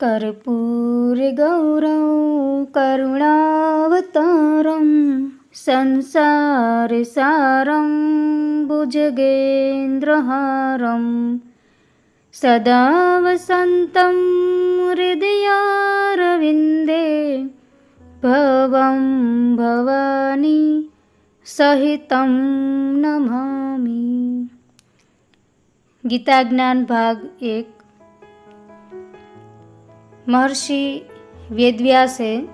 कर्पूरगौरौ करुणावतारं संसारसारं भुजगेन्द्रहारं सदा वसन्तं हृदयारविन्दे भवं भवानी સહિતમ નમામી ગીતા જ્ઞાન ભાગ એક મહર્ષિ વેદવ્યાસે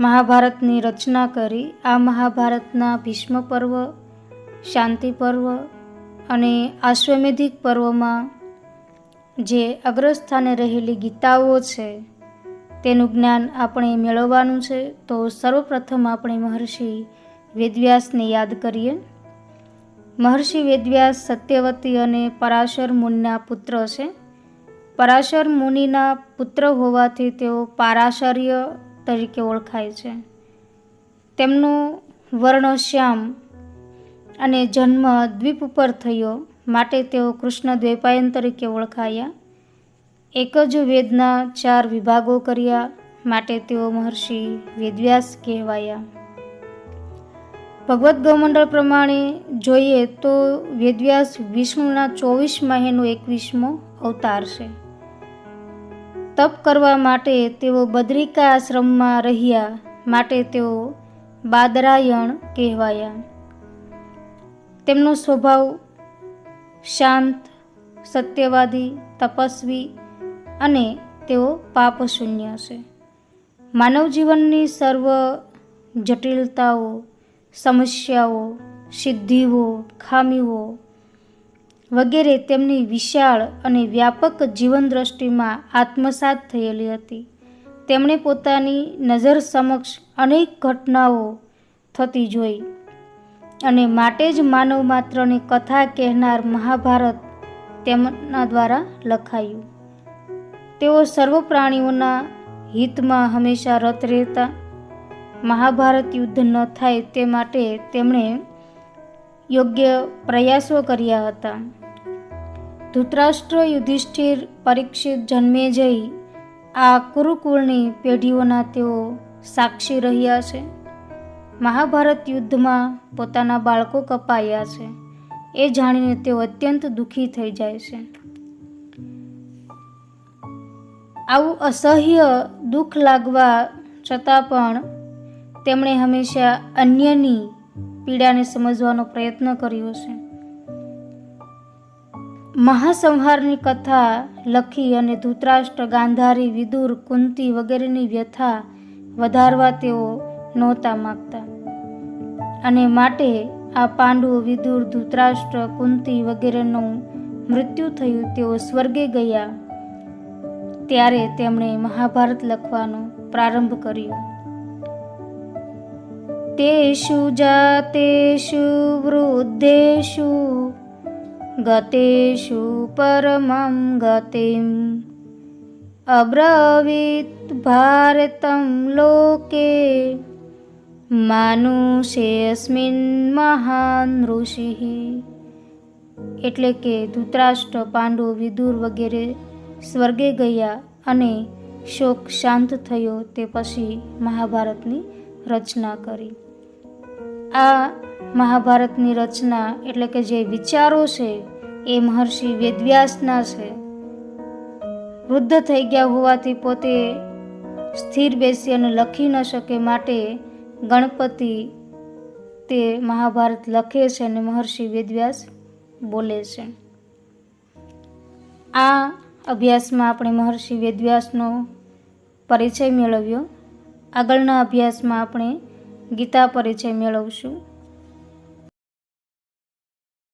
મહાભારતની રચના કરી. આ મહાભારતના ભીષ્મ પર્વ શાંતિ પર્વ અને આશ્વમેધિક પર્વમાં જે અગ્રસ્થાને રહેલી ગીતાઓ છે, તેનું જ્ઞાન આપણે મેળવવાનું છે. તો સર્વપ્રથમ આપણે મહર્ષિ વેદવ્યાસને યાદ કરીએ. મહર્ષિ વેદવ્યાસ સત્યવતી અને પરાશર મુનિના પુત્ર છે. પરાશર મુનિના પુત્ર હોવાથી તેઓ પારાશર્ય તરીકે ઓળખાય છે. તેમનું વર્ણ શ્યામ અને જન્મ દ્વીપ ઉપર થયો, માટે તેઓ કૃષ્ણ દ્વૈપાયન તરીકે ઓળખાયા. એક જ વેદના ચાર વિભાગો કર્યા, માટે તેઓ મહર્ષિ વેદવ્યાસ કહેવાયા. ભગવદ્ ગૌમંડળ પ્રમાણે જોઈએ તો વેદવ્યાસ વિષ્ણુના ચોવીસ માહેનો એકવીસમો અવતાર છે. તપ કરવા માટે તેઓ બદ્રિકા આશ્રમમાં રહ્યા માટે તેઓ બાદરાયણ કહેવાયા. તેમનો સ્વભાવ શાંત, સત્યવાદી, તપસ્વી અને તેઓ પાપ શૂન્ય છે. માનવ જીવનની સર્વ જટિલતાઓ, સમસ્યાઓ, સિદ્ધિઓ, ખામીઓ વગેરે તેમની વિશાળ અને વ્યાપક જીવનદ્રષ્ટિમાં આત્મસાત થયેલી હતી. તેમણે પોતાની નજર સમક્ષ અનેક ઘટનાઓ થતી જોઈ અને માટે જ માનવ માત્રની કથા કહેનાર મહાભારત તેમના દ્વારા લખાયું. તેઓ સર્વ પ્રાણીઓના હિતમાં હંમેશા રત રહેતા. મહાભારત યુદ્ધ ન થાય તે માટે તેમણે યોગ્ય પ્રયાસો કર્યા હતા. ધૃતરાષ્ટ્ર યુધિષ્ઠિર પરીક્ષિત જન્મે જઈ આ કુરુકુળની પેઢીઓના તેઓ સાક્ષી રહ્યા છે. મહાભારત યુદ્ધમાં પોતાના બાળકો કપાયા છે. એ જાણીને તેઓ અત્યંત દુઃખી થઈ જાય છે. આવું અસહ્ય દુઃખ લાગવા છતાં પણ તેમણે હંમેશા અન્યની પીડાને સમજવાનો પ્રયત્ન કર્યો છે. મહાસંહારની કથા લખી અને ધૃતરાષ્ટ્ર, ગાંધારી, વિદુર, કુંતી વગેરેની વ્યથા વધારવા તેઓ નહોતા માગતા. અને માટે આ પાંડુ, વિદુર, ધૃતરાષ્ટ્ર, કુંતી વગેરેનું મૃત્યુ થયું તેઓ સ્વર્ગે ગયા. ત્યારે તેમણે મહાભારત લખવાનો પ્રારંભ કર્યો. તેષુ જાતેષુ વૃદ્ધેષુ ગતેષુ પરમં ગતિમ અબ્રવીત ભારતમ લોકે માનુષેસ્મિન મહાન ઋષિ એટલે કે ધૃતરાષ્ટ્ર પાંડુ વિદુર વગેરે સ્વર્ગે ગયા અને શોક શાંત થયો તે પછી મહાભારતની રચના કરી. આ મહાભારતની રચના એટલે કે જે વિચારો છે એ મહર્ષિ વેદવ્યાસના છે. વૃદ્ધ થઈ ગયા હોવાથી પોતે સ્થિર બેસી અને લખી ન શકે માટે ગણપતિ તે મહાભારત લખે છે અને મહર્ષિ વેદવ્યાસ બોલે છે. આ અભ્યાસમાં આપણે મહર્ષિ વેદવ્યાસનો પરિચય મેળવ્યો. આગળના અભ્યાસમાં આપણે ગીતા પરિચય મેળવશું.